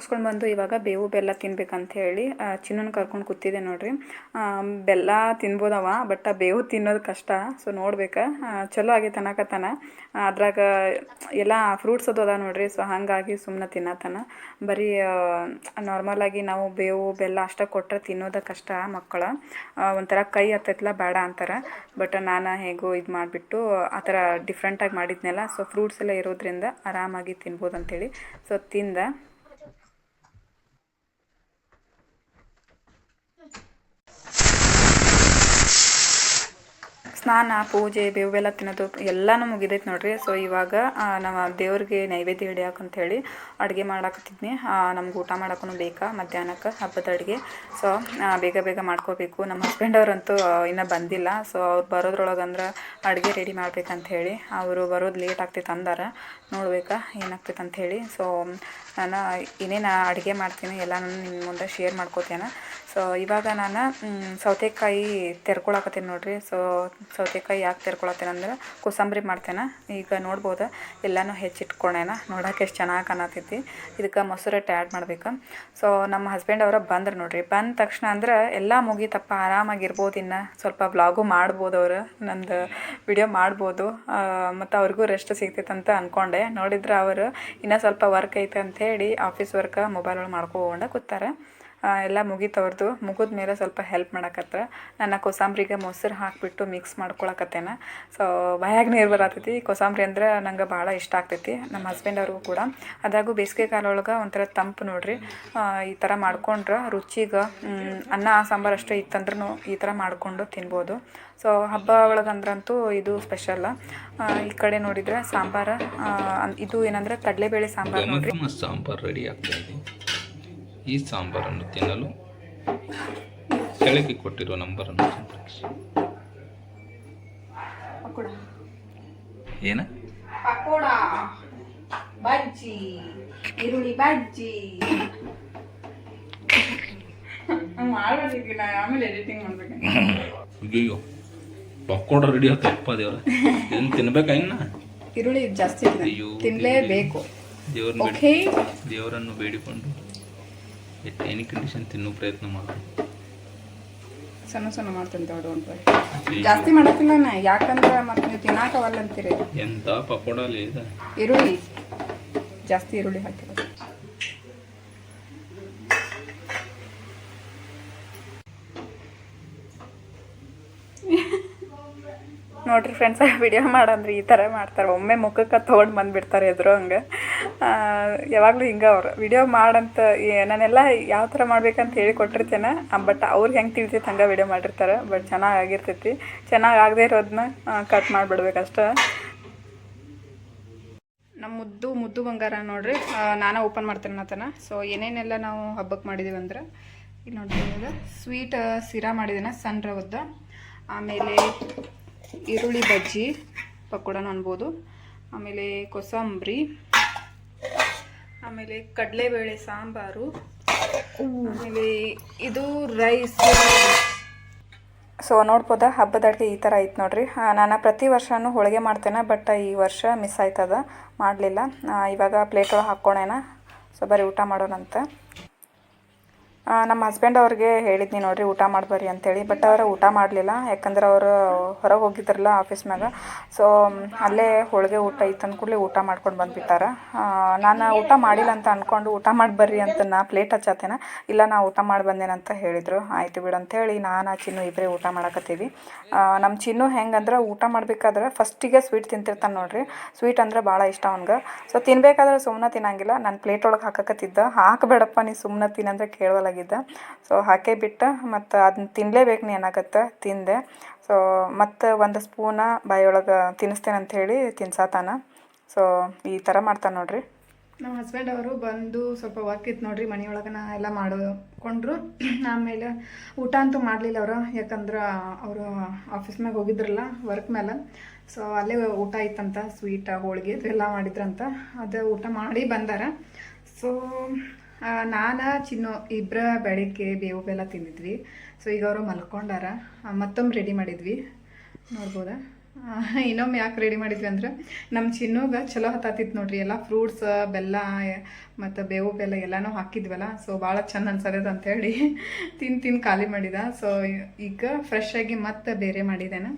ಮುಗಿಸ್ಕೊಂಡು ಬಂದು ಇವಾಗ ಬೇವು ಬೆಲ್ಲ ತಿನ್ಬೇಕಂತ ಹೇಳಿ ಚಿನ್ನನ ಕರ್ಕೊಂಡು ಕೂತಿದ್ದೆ ನೋಡ್ರಿ. ಬೆಲ್ಲ ತಿನ್ಬೋದವ, ಬಟ್ ಬೇವು ತಿನ್ನೋದು ಕಷ್ಟ. ಸೊ ನೋಡ್ಬೇಕು. ಚಲೋ ಆಗೈತೆ ಅನ್ನಕತ್ತಾನ ಅದ್ರಾಗ ಎಲ್ಲ ಫ್ರೂಟ್ಸ್ ಅದು ಅದ ನೋಡ್ರಿ. ಸೊ ಹಾಗಾಗಿ ಸುಮ್ಮನೆ ತಿನ್ನತನ. ಬರೀ ನಾರ್ಮಲಾಗಿ ನಾವು ಬೇವು, ಬೆಲ್ಲ ಅಷ್ಟೇ ಕೊಟ್ಟರೆ ತಿನ್ನೋದು ಕಷ್ಟ ಮಕ್ಕಳ. ಒಂಥರ ಕೈ ಹತ್ತೈತ್ಲ ಬೇಡ ಅಂತಾರೆ. ಬಟ್ ನಾನು ಹೇಗೋ ಇದು ಮಾಡಿಬಿಟ್ಟು ಆ ಥರ ಡಿಫ್ರೆಂಟಾಗಿ ಮಾಡಿದ್ನಲ್ಲ. ಸೊ ಫ್ರೂಟ್ಸ್ ಎಲ್ಲ ಇರೋದ್ರಿಂದ ಆರಾಮಾಗಿ ತಿನ್ಬೋದು ಅಂತೇಳಿ ಸೊ ತಿಂದ. ಸ್ನಾನ, ಪೂಜೆ ಬೇವೆಲ್ಲ ತಿನ್ನೋದು ಎಲ್ಲನೂ ಮುಗಿದೈತೆ ನೋಡ್ರಿ. ಸೊ ಇವಾಗ ನಮ್ಮ ದೇವ್ರಿಗೆ ನೈವೇದ್ಯ ಹಿಡಿಯಾಕ ಅಂತ ಹೇಳಿ ಅಡುಗೆ ಮಾಡಾಕತ್ತಿದ್ನಿ. ನಮ್ಗೆ ಊಟ ಮಾಡೋಕ್ಕೂ ಬೇಕಾ? ಮಧ್ಯಾಹ್ನಕ್ಕೆ ಹಬ್ಬದ ಅಡುಗೆ. ಸೊ ಬೇಗ ಬೇಗ ಮಾಡ್ಕೋಬೇಕು. ನಮ್ಮ ಹಸ್ಬೆಂಡ್ ಅವರಂತೂ ಇನ್ನೂ ಬಂದಿಲ್ಲ. ಸೊ ಅವ್ರು ಬರೋದ್ರೊಳಗೆ ಅಂದ್ರೆ ಅಡುಗೆ ರೆಡಿ ಮಾಡ್ಬೇಕಂತ ಹೇಳಿ ಅವರು ಬರೋದು ಲೇಟ್ ಆಗ್ತೈತೆ ಅಂದಾರ. ನೋಡ್ಬೇಕಾ ಏನಾಗ್ತೈತೆ ಅಂತ ಹೇಳಿ. ಸೊ ನಾನು ಏನೇನು ಅಡುಗೆ ಮಾಡ್ತೀನಿ ಎಲ್ಲ ನಾನು ನಿಮ್ಮ ಮುಂದೆ ಶೇರ್ ಮಾಡ್ಕೋತೇನೆ. ಸೊ ಇವಾಗ ನಾನು ಸೌತೆಕಾಯಿ ತೆರ್ಕೊಳಕತ್ತೀನಿ ನೋಡಿರಿ. ಸೊ ಸೌತೆಕಾಯಿ ಯಾಕೆ ತೆರ್ಕೊಳತ್ತೇನೆ ಅಂದ್ರೆ ಕೋಸಂಬರಿ ಮಾಡ್ತೇನೆ. ಈಗ ನೋಡ್ಬೋದು, ಎಲ್ಲನೂ ಹೆಚ್ಚಿಟ್ಕೊಂಡೇನ ನೋಡೋಕೆ ಎಷ್ಟು ಚೆನ್ನಾಗಿ ಕಾಣತೈತಿ ಇದಕ್ಕೆ ಮೊಸರಟ್ಟು ಆ್ಯಡ್ ಮಾಡ್ಬೇಕು. ಸೊ ನಮ್ಮ ಹಸ್ಬೆಂಡ್ ಅವರ ಬಂದ್ರೆ ನೋಡಿರಿ. ಬಂದ ತಕ್ಷಣ ಅಂದ್ರೆ ಎಲ್ಲ ಮುಗೀತಪ್ಪ, ಆರಾಮಾಗಿರ್ಬೋದು ಇನ್ನು. ಸ್ವಲ್ಪ ಬ್ಲಾಗು ಮಾಡ್ಬೋದು ಅವರು. ನಂದು ವಿಡಿಯೋ ಮಾಡ್ಬೋದು. ಮತ್ತು ಅವ್ರಿಗೂ ರೆಸ್ಟ್ ಸಿಗ್ತೈತೆ ಅಂತ ಅಂದ್ಕೊಂಡೆ ನೋಡಿದ್ರೆ ಅವರು ಇನ್ನೂ ಸ್ವಲ್ಪ ವರ್ಕ್ ಐತೆ ಹೇಳಿ ಆಫೀಸ್ ವರ್ಕ್ ಮೊಬೈಲ್ ಒಳಗೆ ಮಾಡ್ಕೊಂಡು ಕೂತಾರೆ. ಎಲ್ಲ ಮುಗಿತವ್ರದ್ದು ಮುಗಿದ ಮೇಲೆ ಸ್ವಲ್ಪ ಹೆಲ್ಪ್ ಮಾಡಕತ್ರ. ನನ್ನ ಕೋಸಂಬ್ರಿಗೆ ಮೊಸರು ಹಾಕಿಬಿಟ್ಟು ಮಿಕ್ಸ್ ಮಾಡ್ಕೊಳಕತ್ತೇನ. ಸೊ ಬಾಯಾಗ ನೀರು ಬರತೈತಿ ಕೊಸಾಂಬ್ರಿ ಅಂದ್ರೆ ನಂಗೆ ಭಾಳ ಇಷ್ಟ ಆಗ್ತೈತಿ. ನಮ್ಮ ಹಸ್ಬೆಂಡ್ ಅವ್ರಿಗೂ ಕೂಡ. ಅದಾಗೂ ಬೇಸಿಗೆ ಕಾಲ ಒಳಗೆ ಒಂಥರ ತಂಪು ನೋಡ್ರಿ. ಈ ಥರ ಮಾಡ್ಕೊಂಡ್ರೆ ರುಚಿಗೆ ಅನ್ನ ಸಾಂಬಾರು ಅಷ್ಟೇ ಇತ್ತಂದ್ರೂ ಈ ಥರ ಮಾಡಿಕೊಂಡು ತಿನ್ಬೋದು. ಸೊ ಹಬ್ಬ ಒಳಗಂದ್ರಂತೂ ಇದು ಸ್ಪೆಷಲ್ ಈ ಕಡೆ ನೋಡಿದರೆ ಸಾಂಬಾರು ಇದು ಏನಂದ್ರೆ ಕಡಲೆಬೇಳೆ ಸಾಂಬಾರು ನೋಡ್ರಿ. ಸಾಂಬಾರು ರೆಡಿ ಆಗ್ತಾ ಇದೆ. ಈ ಸಾಂಬಾರನ್ನು ತಿನ್ನಲು ಕೆಳಗೆ ಕೊಟ್ಟಿರುವ ನಂಬರನ್ನು ಸಂಪರ್ಕಿಸಿ. ಏನ? ಪಕೋಡ. ಬಜ್ಜಿ. ಈರುಳ್ಳಿ ಬಜ್ಜಿ. ಅಯ್ಯೋ ಪಕೋಡ ರೆಡಿ ಆಗ್ತಪ್ಪ ದೇವ್ರ ಇದನ್ನು ತಿನ್ಬೇಕಾ ಇನ್ನ? ಈರುಳ್ಳಿ ಜಾಸ್ತಿ ಅಯ್ಯೋ ತಿನ್ನಲೇಬೇಕು ದೇವ್ರನ್ನ ದೇವರನ್ನು ಬೇಡಿಕೊಂಡು. ಎಟ್ ಎನಿ ಕಂಡೀಷನ್ ತಿನ್ನೋ ಪ್ರಯತ್ನ ಮಾಡ್ತೀನಿ ಸಣ್ಣ ಸಣ್ಣ ಮಾಡ್ತೀನಿ ಡೋಂಟ್ ವರಿ ಜಾಸ್ತಿ ಮಾಡತ್ತಿಲ್ಲ ನಾ ಯಾಕಂದ್ರೆ ಮತ್ತೆ ನೀವು ತಿನ್ನಾಕವಲ್ಲ ಅಂತೀರಿ. ಎಂತ ಪಕೋಡ ಅಲ್ಲಿ ಇದೆ. ಈರುಳ್ಳಿ. ಜಾಸ್ತಿ ಈರುಳ್ಳಿ ಹಾಕಿಲ್ಲ ನೋಡ್ರಿ ಫ್ರೆಂಡ್ಸ್ ವಿಡಿಯೋ ಮಾಡಂದ್ರೆ ಈ ಥರ ಮಾಡ್ತಾರೆ. ಒಮ್ಮೆ ಮುಖಕ್ಕೆ ತೊಗೊಂಡು ಬಂದುಬಿಡ್ತಾರೆ ಎದುರು ಹಂಗೆ. ಯಾವಾಗಲೂ ಹಿಂಗೆ ಅವ್ರು. ವಿಡಿಯೋ ಮಾಡಂತ ನಾನೆಲ್ಲ ಯಾವ ಥರ ಮಾಡ್ಬೇಕಂತ ಹೇಳಿ ಕೊಟ್ಟಿರ್ತೇನೆ. ಬಟ್ ಅವ್ರಿಗೆ ಹೆಂಗೆ ತಿಳಿತೈತೆ ಹಂಗೆ ವಿಡಿಯೋ ಮಾಡಿರ್ತಾರೆ. ಬಟ್ ಚೆನ್ನಾಗಿ ಆಗಿರ್ತೈತಿ. ಚೆನ್ನಾಗಿ ಆಗದೆ ಇರೋದನ್ನ ಕಟ್ ಮಾಡಿಬಿಡ್ಬೇಕಷ್ಟೇ ನಮ್ಮ ಮುದ್ದು ಮುದ್ದು ಬಂಗಾರ ನೋಡ್ರಿ. ನಾನು ಓಪನ್ ಮಾಡ್ತೇನೆ ನಾತನ ಸೊ ಏನೇನೆಲ್ಲ ನಾವು ಹಬ್ಬಕ್ಕೆ ಮಾಡಿದ್ದೀವಿ ಅಂದ್ರೆ, ಇಲ್ಲಿ ನೋಡ್ತೀವಿ ಸ್ವೀಟ್ ಸಿರಾ ಮಾಡಿದ್ದೀನಿ ಸಣ್ಣ ರವದ್ದು. ಆಮೇಲೆ ಈರುಳ್ಳಿ ಬಜ್ಜಿ ಪಕೋಡನ ಅನ್ಬೋದು. ಆಮೇಲೆ ಕೊಸಂಬರಿ. ಆಮೇಲೆ ಕಡಲೆಬೇಳೆ ಸಾಂಬಾರು. ಆಮೇಲೆ ಇದು ರೈಸ್. ಸೊ, ನೋಡ್ಬೋದ? ಹಬ್ಬದ ಅಡುಗೆ ಈ ಥರ ಐತೆ ನೋಡ್ರಿ. ನಾನು ಪ್ರತಿ ವರ್ಷವೂ ಹೋಳಿಗೆ ಮಾಡ್ತೇನೆ, ಬಟ್ ಈ ವರ್ಷ ಮಿಸ್ ಆಯ್ತದ. ಮಾಡಲಿಲ್ಲ. ಇವಾಗ ಪ್ಲೇಟ್ ಒಳಗೆ ಹಾಕ್ಕೊಳೇನ. ಸೊ, ಬರೀ ಊಟ ಮಾಡೋಣಂತ. ನಮ್ಮ ಹಸ್ಬೆಂಡ್ ಅವ್ರಿಗೆ ಹೇಳಿದ್ನಿ ನೋಡಿರಿ, ಊಟ ಮಾಡ್ಬರ್ರಿ ಅಂತೇಳಿ. ಬಟ್ ಅವರು ಊಟ ಮಾಡಲಿಲ್ಲ. ಯಾಕಂದ್ರೆ ಅವರು ಹೊರಗೆ ಹೋಗಿದ್ರಲ್ಲ ಆಫೀಸ್ನಾಗ ಸೊ ಅಲ್ಲೇ ಹೋಳಿಗೆ ಊಟ ಇತ್ತು ಕೂಡಲೇ ಊಟ ಮಾಡ್ಕೊಂಡು ಬಂದುಬಿಟ್ಟಾರ. ನಾನು ಊಟ ಮಾಡಿಲ್ಲ ಅಂತ ಅಂದ್ಕೊಂಡು ಊಟ ಮಾಡಿ ಬರ್ರಿ ಅಂತ ನಾ ಪ್ಲೇಟ್ ಹಚ್ಚಾತೇನ. ಇಲ್ಲ, ನಾ ಊಟ ಮಾಡಿ ಬಂದೇನಂತ ಹೇಳಿದರು. ಆಯಿತು ಬಿಡು ಅಂಥೇಳಿ ನಾನು ಚಿನ್ನು ಇಬ್ಬರೇ ಊಟ ಮಾಡಕತ್ತೀವಿ. ನಮ್ಮ ಚಿನ್ನು ಹೆಂಗಂದ್ರೆ ಊಟ ಮಾಡಬೇಕಾದ್ರೆ ಫಸ್ಟಿಗೆ ಸ್ವೀಟ್ ತಿಂತಿರ್ತಾನೆ ನೋಡ್ರಿ. ಸ್ವೀಟ್ ಅಂದ್ರೆ ಭಾಳ ಇಷ್ಟ ಅವ್ನಿಗೆ. ಸೊ ತಿನ್ಬೇಕಾದ್ರೆ ಸುಮ್ಮನೆ ತಿನ್ನಂಗಿಲ್ಲ. ನಾನು ಪ್ಲೇಟ್ ಒಳಗೆ ಹಾಕಕತ್ತಿದ್ದ. ಹಾಕಬೇಡಪ್ಪ ನೀ ಸುಮ್ಮನೆ ತಿನ್ನಂದ್ರೆ ಕೇಳೋಲಾಗಿದ್ದ ಸೊ ಹಾಕೇ ಬಿಟ್ಟು ಮತ್ತು ಅದನ್ನ ತಿನ್ನಲೇಬೇಕು ನೀ ಅನ್ನಕತ್ತ ತಿಂದೆ. ಸೊ ಮತ್ತು ಒಂದು ಸ್ಪೂನ ಬಾಯೊಳಗೆ ತಿನ್ನಿಸ್ತೇನೆ ಅಂತ ಹೇಳಿ ತಿನ್ಸಾತಾನ. ಸೊ ಈ ಥರ ಮಾಡ್ತಾನೆ ನೋಡ್ರಿ. ನಮ್ಮ ಹಸ್ಬೆಂಡ್ ಅವರು ಬಂದು ಸ್ವಲ್ಪ ವರ್ಕ್ ಇತ್ತು ನೋಡ್ರಿ, ಮನೆಯೊಳಗೆ ನಾ ಎಲ್ಲ ಮಾಡಿಕೊಂಡ್ರು. ಆಮೇಲೆ ಊಟ ಅಂತೂ ಮಾಡಲಿಲ್ಲ ಅವರು, ಯಾಕಂದ್ರೆ ಅವರು ಆಫೀಸ್ ಮ್ಯಾಗೆ ಹೋಗಿದ್ರಲ್ಲ ವರ್ಕ್ ಮೇಲೆ ಸೊ ಅಲ್ಲೇ ಊಟ ಇತ್ತಂತ ಸ್ವೀಟ ಹೋಳಿಗೆ ಎಲ್ಲ ಮಾಡಿದ್ರಂತ. ಅದು ಊಟ ಮಾಡಿ ಬಂದಾರ. ಸೊ ನಾನು, ಚಿನ್ನು ಇಬ್ಬರ ಬೆಳಗ್ಗೆ ಬೇವು ಬೆಲ್ಲ ತಿಂದಿದ್ವಿ. ಸೊ ಈಗ ಅವರು ಮಲ್ಕೊಂಡಾರ. ಮತ್ತೊಮ್ಮೆ ರೆಡಿ ಮಾಡಿದ್ವಿ. ನೋಡ್ಬೋದಾ? ಇನ್ನೊಮ್ಮೆ ಯಾಕೆ ರೆಡಿ ಮಾಡಿದ್ವಿ ಅಂದ್ರೆ ನಮ್ಮ ಚಿನ್ನೋಗ ಚಲೋ ಹತ್ತಾತಿತ್ತು ನೋಡ್ರಿ. ಎಲ್ಲ ಫ್ರೂಟ್ಸ್ ಬೆಲ್ಲ ಮತ್ತು ಬೇವು ಬೆಲ್ಲ ಎಲ್ಲನೂ ಹಾಕಿದ್ವಲ್ಲ. ಸೊ ಭಾಳ ಚಂದ ಅನ್ಸದ ಅಂತೇಳಿ ತಿಂದು ತಿಂದು ಖಾಲಿ ಮಾಡಿದ. ಸೊ ಈಗ ಫ್ರೆಶ್ ಆಗಿ ಮತ್ತೆ ಬೇರೆ ಮಾಡಿದ್ದೇನೆ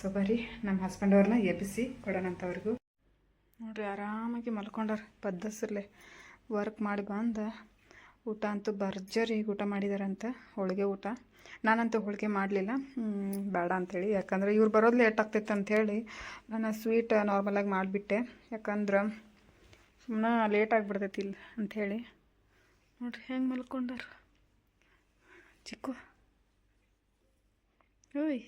ಸೊ ಬರೀ ನಮ್ಮ ಹಸ್ಬೆಂಡ್ ಅವ್ರನ್ನ ಎಬ್ಬಿಸಿ ಕೊಡೋಣಂತವ್ರಿಗೂ ನೋಡ್ರಿ, ಆರಾಮಾಗಿ ಮಲ್ಕೊಂಡಾರ. ಪದ್ದಸರ್ಲೆ ವರ್ಕ್ ಮಾಡಿ ಬಂದು. ಊಟ ಅಂತೂ ಭರ್ಜರಿ ಊಟ ಮಾಡಿದಾರಂತೆ, ಹೋಳಿಗೆ ಊಟ. ನಾನಂತೂ ಹೋಳಿಗೆ ಮಾಡಲಿಲ್ಲ. ಬೇಡ ಅಂಥೇಳಿ ಯಾಕಂದ್ರೆ ಇವ್ರು ಬರೋದು ಲೇಟ್ ಆಗ್ತೈತೆ ಅಂಥೇಳಿ ನಾನು ಸ್ವೀಟ್ ನಾರ್ಮಲಾಗಿ ಮಾಡಿಬಿಟ್ಟೆ. ಯಾಕಂದ್ರೆ ಸುಮ್ಮನೆ ಲೇಟ್ ಆಗಿಬಿಡ್ತೈತಿ ಇಲ್ಲಿ ಅಂಥೇಳಿ ನೋಡ್ರಿ ಹೆಂಗೆ ಮಲ್ಕೊಂಡಾರ. ಚಿಕ್ಕು. ಓಯ್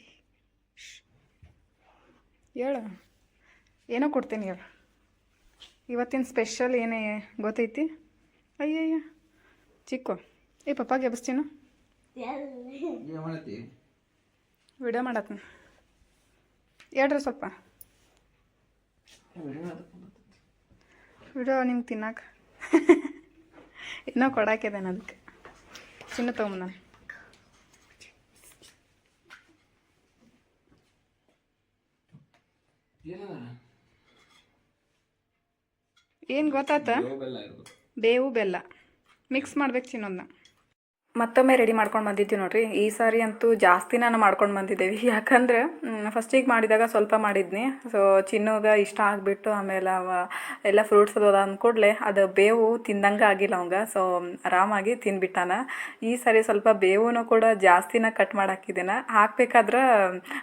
ಹೇಳ. ಏನೋ ಕೊಡ್ತೇನೆ ಹೇಳು. ಇವತ್ತಿನ ಸ್ಪೆಷಲ್ ಏನೇ ಗೊತ್ತೈತಿ? ಅಯ್ಯಯ್ಯ ಚಿಕ್ಕು ಏ ಪಪ್ಪಾಗೆ ಎಬ್ಸ್ತೀನ? ವಿಡಿಯೋ ಮಾಡತ್ನ ಹೇಳ್ರಿ ಸ್ವಲ್ಪ. ವಿಡಿಯೋ ನಿಮ್ಗೆ ತಿನ್ನಕ್ಕೆ ಇನ್ನೂ ಕೊಡಾಕಿದ್ದೇನೆ ಅದಕ್ಕೆ ಚಿನ್ನ ತೊಗೊಂಬ ಏನು ಗೊತ್ತಾತ? ಬೇವು ಬೆಲ್ಲ ಮಿಕ್ಸ್ ಮಾಡ್ಬೇಕು ಚಿನ್ನೊಂದನ್ನ ಮತ್ತೊಮ್ಮೆ ರೆಡಿ ಮಾಡ್ಕೊಂಡು ಬಂದಿದ್ದೀವಿ ನೋಡ್ರಿ. ಈ ಸಾರಿ ಅಂತೂ ಜಾಸ್ತಿ ನಾನು ಮಾಡ್ಕೊಂಡು ಬಂದಿದ್ದೇವೆ. ಯಾಕಂದ್ರೆ ಫಸ್ಟಿಗೆ ಮಾಡಿದಾಗ ಸ್ವಲ್ಪ ಮಾಡಿದ್ನಿ. ಸೊ ಚಿನ್ನೋಗ ಇಷ್ಟ ಆಗಿಬಿಟ್ಟು ಆಮೇಲೆ ಅವ ಎಲ್ಲ ಫ್ರೂಟ್ಸ್ ಅದ ಅಂದ್ಕೂಡ್ಲೆ ಅದು ಬೇವು ತಿಂದಂಗೆ ಆಗಿಲ್ಲ ಅವಂಗ. ಸೊ ಆರಾಮಾಗಿ ತಿಂದ್ಬಿಟ್ಟಾನ. ಈ ಸಾರಿ ಸ್ವಲ್ಪ ಬೇವೂ ಕೂಡ ಜಾಸ್ತಿನ ಕಟ್ ಮಾಡಾಕಿದ್ದೀನ ಹಾಕ್ಬೇಕಾದ್ರೆ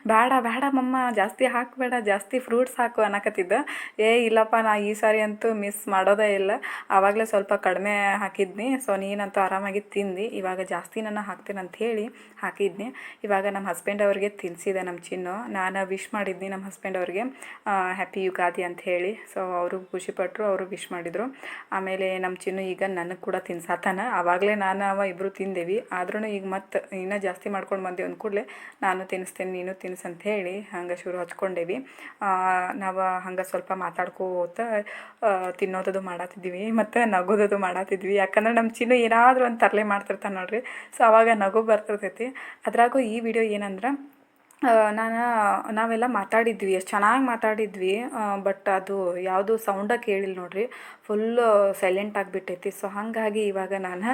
ಬೇಡ ಬೇಡ ಮಮ್ಮ, ಜಾಸ್ತಿ ಹಾಕಬೇಡ, ಜಾಸ್ತಿ ಫ್ರೂಟ್ಸ್ ಹಾಕು ಅನ್ನಕತ್ತಿದ್ದ ಏ, ಇಲ್ಲಪ್ಪ, ನಾ ಈ ಸಾರಿ ಅಂತೂ ಮಿಸ್ ಮಾಡೋದೇ ಇಲ್ಲ. ಆವಾಗಲೇ ಸ್ವಲ್ಪ ಕಡಿಮೆ ಹಾಕಿದ್ನಿ. ಸೊ ನೀನಂತೂ ಆರಾಮಾಗಿ ತಿಂದು. ಇವಾಗ ಜಾಸ್ತಿ ನಾನು ಹಾಕ್ತೇನೆ ಅಂತ ಹೇಳಿ ಹಾಕಿದ್ನಿ. ಇವಾಗ ನಮ್ಮ ಹಸ್ಬೆಂಡ್ ಅವ್ರಿಗೆ ತಿನ್ನಿಸಿದೆ ನಮ್ಮ ಚಿನ್ನು. ನಾನು ವಿಶ್ ಮಾಡಿದ್ನಿ ನಮ್ಮ ಹಸ್ಬೆಂಡ್ ಅವ್ರಿಗೆ ಹ್ಯಾಪಿ ಯುಗಾದಿ ಅಂತ ಹೇಳಿ. ಸೊ ಅವರು ಖುಷಿಪಟ್ಟರು ಅವರು ವಿಶ್ ಮಾಡಿದರು. ಆಮೇಲೆ ನಮ್ಮ ಚಿನ್ನು ಈಗ ನನಗೆ ಕೂಡ ತಿನ್ಸಾತಾನ. ಆವಾಗಲೇ ನಾನು ಅವ ಇಬ್ಬರು ತಿಂದೇವಿ. ಆದ್ರೂ ಈಗ ಮತ್ತೆ ಇನ್ನೂ ಜಾಸ್ತಿ ಮಾಡ್ಕೊಂಡು ಬಂದೆ ಅಂದ ಕೂಡಲೇ ನಾನು ತಿನ್ನಿಸ್ತೇನೆ ನೀನು ತಿನ್ನಿಸ್ ಅಂತ ಹೇಳಿ ಹಂಗೆ ಶುರು ಹಚ್ಕೊಂಡೇವಿ. ನಾವು ಹಂಗೆ ಸ್ವಲ್ಪ ಮಾತಾಡ್ಕೋತ ತಿನ್ನೋದದು ಮಾಡತ್ತಿದ್ವಿ ಮತ್ತು ನಗೋದದು ಮಾಡತ್ತಿದ್ವಿ ಯಾಕಂದ್ರೆ ನಮ್ಮ ಚಿನ್ನು ಏನಾದರೂ ಒಂದು ತರಲೆ ಮಾಡ್ತಿರ್ತಾನೆ ನೋಡ್ರಿ. ಸೊ ಅವಾಗ ನಗು ಬರ್ತಿರ್ತೈತಿ. ಅದ್ರಾಗೂ ಈ ವಿಡಿಯೋ ಏನಂದ್ರೆ ನಾನು, ನಾವೆಲ್ಲ ಮಾತಾಡಿದ್ವಿ, ಎಷ್ಟು ಚೆನ್ನಾಗಿ ಮಾತಾಡಿದ್ವಿ ಬಟ್ ಅದು ಯಾವುದು ಸೌಂಡ ಕೇಳಿಲ್ಲ ನೋಡ್ರಿ. ಫುಲ್ಲು ಸೈಲೆಂಟ್ ಆಗಿಬಿಟ್ಟೈತಿ ಸೊ ಹಾಗಾಗಿ ಇವಾಗ ನಾನು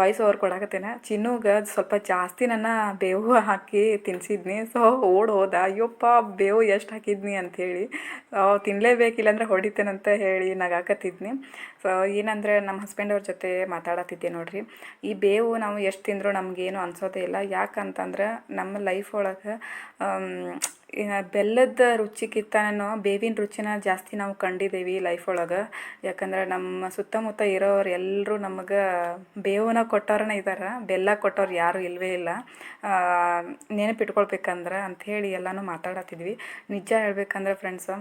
ವಾಯ್ಸ್ ಓವರ್ ಕೊಡಕತ್ತೇನೆ. ಚಿನ್ನುಗೆ ಸ್ವಲ್ಪ ಜಾಸ್ತಿ ನನ್ನ ಬೇವು ಹಾಕಿ ತಿನ್ಸಿದ್ನಿ. ಸೊ ಓಡ್ ಹೋದ. ಅಯ್ಯೋಪ್ಪ, ಬೇವು ಎಷ್ಟು ಹಾಕಿದ್ನಿ ಅಂಥೇಳಿ ತಿನ್ನಲೇಬೇಕಿಲ್ಲ ಅಂದರೆ ಹೊಡಿತೇನಂತ ಹೇಳಿ ನಗಾಕತ್ತಿದ್ನಿ. ಸೊ ಏನಂದರೆ ನಮ್ಮ ಹಸ್ಬೆಂಡ್ ಅವ್ರ ಜೊತೆ ಮಾತಾಡತ್ತಿದ್ದೆ ನೋಡಿರಿ. ಈ ಬೇವು ನಾವು ಎಷ್ಟು ತಿಂದರೂ ನಮಗೇನು ಅನ್ಸೋದೇ ಇಲ್ಲ. ಯಾಕಂತಂದ್ರೆ ನಮ್ಮ ಲೈಫ್ ಒಳಗೆ ಬೆಲ್ಲದ ರುಚಿಗಿಂತನೂ ಬೇವಿನ ರುಚಿನ ಜಾಸ್ತಿ ನಾವು ಕಂಡಿದ್ದೀವಿ ಲೈಫ್ ಒಳಗೆ. ಯಾಕಂದ್ರೆ ನಮ್ಮ ಸುತ್ತಮುತ್ತ ಇರೋರು ಎಲ್ಲರೂ ನಮಗೆ ಬೇವನ್ನ ಕೊಟ್ಟವ್ರನ್ನ ಇದ್ದಾರೆ ಬೆಲ್ಲ ಕೊಟ್ಟವ್ರು ಯಾರೂ ಇಲ್ಲವೇ ಇಲ್ಲ. ನೆನಪಿಟ್ಕೊಳ್ಬೇಕಂದ್ರೆ ಅಂಥೇಳಿ ಎಲ್ಲನೂ ಮಾತಾಡತ್ತಿದ್ವಿ. ನಿಜ ಹೇಳ್ಬೇಕಂದ್ರೆ ಫ್ರೆಂಡ್ಸು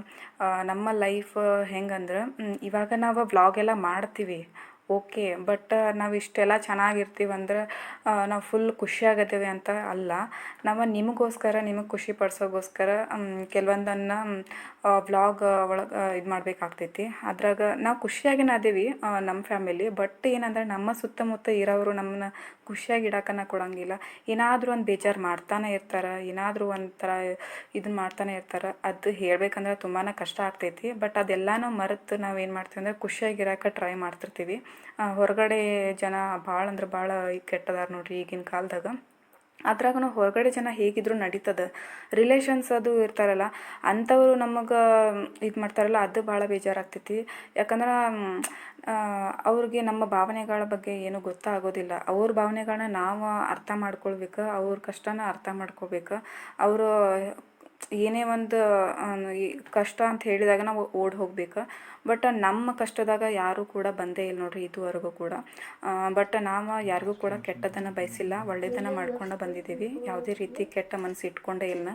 ನಮ್ಮ ಲೈಫ್ ಹೆಂಗಂದ್ರೆ ಇವಾಗ ನಾವು ವ್ಲಾಗೆಲ್ಲ ಮಾಡ್ತೀವಿ. ಓಕೆ, ಬಟ್ ನಾವು ಇಷ್ಟೆಲ್ಲ ಚೆನ್ನಾಗಿರ್ತೀವಂದ್ರೆ ನಾವು ಫುಲ್ ಖುಷಿಯಾಗತ್ತೇವೆ ಅಂತ ಅಲ್ಲ. ನಾವು ನಿಮಗೋಸ್ಕರ, ನಿಮಗೆ ಖುಷಿ ಪಡಿಸೋಗೋಸ್ಕರ ಕೆಲವೊಂದನ್ನು ವ್ಲಾಗ್ ಒಳಗೆ ಇದು ಮಾಡಬೇಕಾಗ್ತೈತಿ. ಅದ್ರಾಗ ನಾವು ಖುಷಿಯಾಗಿನ ಅದೇವಿ ನಮ್ಮ ಫ್ಯಾಮಿಲಿ ಬಟ್ ಏನಂದ್ರೆ ನಮ್ಮ ಸುತ್ತಮುತ್ತ ಇರೋರು ನಮ್ಮನ್ನ ಖುಷಿಯಾಗಿ ಇಡಕನ್ನ ಕೊಡಂಗಿಲ್ಲ. ಏನಾದರೂ ಒಂದು ಬೇಜಾರು ಮಾಡ್ತಾನೆ ಇರ್ತಾರೆ, ಏನಾದರೂ ಒಂಥರ ಇದನ್ನ ಮಾಡ್ತಾನೆ ಇರ್ತಾರೆ, ಅದು ಹೇಳಬೇಕಂದ್ರೆ ತುಂಬಾ ಕಷ್ಟ ಆಗ್ತೈತಿ. ಬಟ್ ಅದೆಲ್ಲನೂ ಮರೆತು ನಾವು ಏನು ಮಾಡ್ತೀವಿ ಅಂದ್ರೆ ಖುಷಿಯಾಗಿರಕ್ಕೆ ಟ್ರೈ ಮಾಡ್ತಿರ್ತೀವಿ. ಹೊರಗಡೆ ಜನ ಭಾಳ ಅಂದ್ರೆ ಭಾಳ ಕೆಟ್ಟದಾರ ನೋಡ್ರಿ ಈಗಿನ ಕಾಲದಾಗ. ಅದ್ರಾಗೂ ಹೊರಗಡೆ ಜನ ಹೇಗಿದ್ರು ನಡೀತದೆ. ರಿಲೇಷನ್ಸ್ ಅದು ಇರ್ತಾರಲ್ಲ ಅಂಥವರು ನಮಗೆ ಇದು ಮಾಡ್ತಾರಲ್ಲ, ಅದು ಭಾಳ ಬೇಜಾರಾಗ್ತೈತಿ. ಯಾಕಂದ್ರೆ ಅವ್ರಿಗೆ ನಮ್ಮ ಭಾವನೆಗಳ ಬಗ್ಗೆ ಏನೂ ಗೊತ್ತಾಗೋದಿಲ್ಲ. ಅವ್ರ ಭಾವನೆಗಳನ್ನ ನಾವು ಅರ್ಥ ಮಾಡ್ಕೊಳ್ಬೇಕು, ಅವ್ರ ಕಷ್ಟನ ಅರ್ಥ ಮಾಡ್ಕೋಬೇಕು ಅವರು ಏನೇ ಒಂದು ಕಷ್ಟ ಅಂತ ಹೇಳಿದಾಗ ನಾವು ಓಡಿ ಹೋಗ್ಬೇಕು. ಬಟ್ ನಮ್ಮ ಕಷ್ಟದಾಗ ಯಾರೂ ಕೂಡ ಬಂದೇ ಇಲ್ಲ ನೋಡಿರಿ ಇದುವರೆಗೂ ಕೂಡ. ಬಟ್ ನಾವು ಯಾರಿಗೂ ಕೂಡ ಕೆಟ್ಟದನ್ನು ಬಯಸಿಲ್ಲ. ಒಳ್ಳೆಯದನ್ನು ಮಾಡ್ಕೊಂಡು ಬಂದಿದ್ದೀವಿ. ಯಾವುದೇ ರೀತಿ ಕೆಟ್ಟ ಮನಸ್ಸು ಇಟ್ಕೊಂಡೇ ಇಲ್ಲ.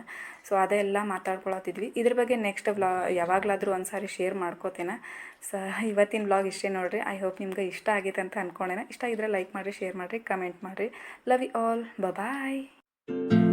ಸೊ, ಅದೆಲ್ಲ ಮಾತಾಡ್ಕೊಳತ್ತಿದ್ವಿ. ಇದ್ರ ಬಗ್ಗೆ ನೆಕ್ಸ್ಟ್ ವ್ಲಾ, ಯಾವಾಗಲಾದರೂ ಒಂದು ಸಾರಿ ಶೇರ್ ಮಾಡ್ಕೋತೇನೆ. ಸೊ, ಇವತ್ತಿನ ವ್ಲಾಗ್ ಇಷ್ಟೇ ನೋಡಿರಿ. ಐ ಹೋಪ್ ನಿಮ್ಗೆ ಇಷ್ಟ ಆಗೈತೆ ಅಂತ ಅಂದ್ಕೊಂಡೇನೆ ಇಷ್ಟ ಇದ್ರೆ ಲೈಕ್ ಮಾಡಿರಿ ಶೇರ್ ಮಾಡಿರಿ ಕಮೆಂಟ್ ಮಾಡಿರಿ. Love you all bye